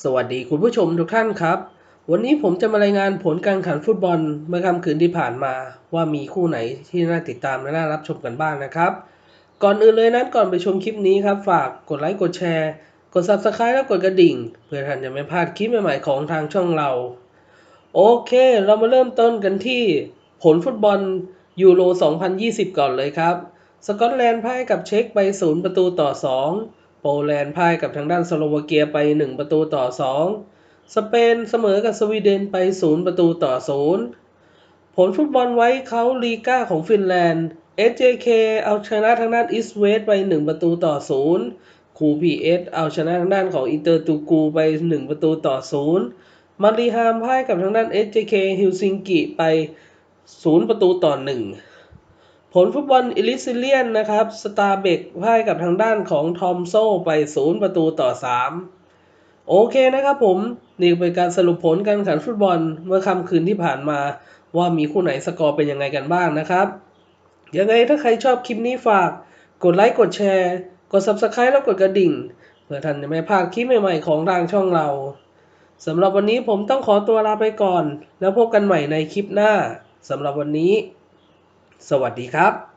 สวัสดีคุณผู้ชมทุกท่านครับ วันนี้ผมจะมารายงานผลการแข่งขันฟุตบอลเมื่อค่ำคืนที่ผ่านมาว่ามีคู่ไหนที่น่าติดตามและน่ารับชมกันบ้างนะครับ ก่อนอื่นเลยนั้นก่อนไปชมคลิปนี้ครับ ฝากกดไลค์กดแชร์ กด Subscribe และกดกระดิ่ง เพื่อท่านจะไม่พลาดคลิปใหม่ๆของทางช่องเรา โอเค เรามาเริ่มต้นกันที่ผลฟุตบอลยูโร 2020 ก่อนเลยครับ สกอตแลนด์พ่ายกับเช็กไป 0 ประตูต่อ 2 โปแลนด์พ่ายกับทางด้านสโลวาเกียไป 1 ประตูต่อ 2 สเปนเสมอกับสวีเดนไป 0 ประตูต่อ 0 ผลฟุตบอลไว้เขาลีก้าของฟินแลนด์ SJK เอาชนะทางด้านอิสเวสไป 1 ประตูต่อ 0 คูพีเอสเอาชนะทางด้านของอินเตอร์ตูกูไป 1 ประตูต่อ 0 มาริฮามพ่ายกับทางด้าน SJK ฮิลซิงกิไป 0 ประตูต่อ 1 ผลฟุตบอลอิลิซิเลียนนะครับสตาร์เบกพ่ายกับทางด้านของทอมโซไป 0 ประตูต่อ 3 โอเคนะครับผม นี่เป็นการสรุปผลการแข่งขันฟุตบอลเมื่อค่ำคืนที่ผ่านมา ว่ามีคู่ไหนสกอร์เป็นยังไงกันบ้างนะครับ ยังไงถ้าใครชอบคลิปนี้ฝาก กดไลค์กดแชร์ กด Subscribe แล้วกดกระดิ่ง เพื่อท่านจะไม่พลาดคลิปใหม่ๆของทางช่องเราสำหรับวันนี้ผมต้องขอตัวลาไปก่อน แล้วพบกันใหม่ในคลิปหน้าสำหรับวันนี้ สวัสดีครับ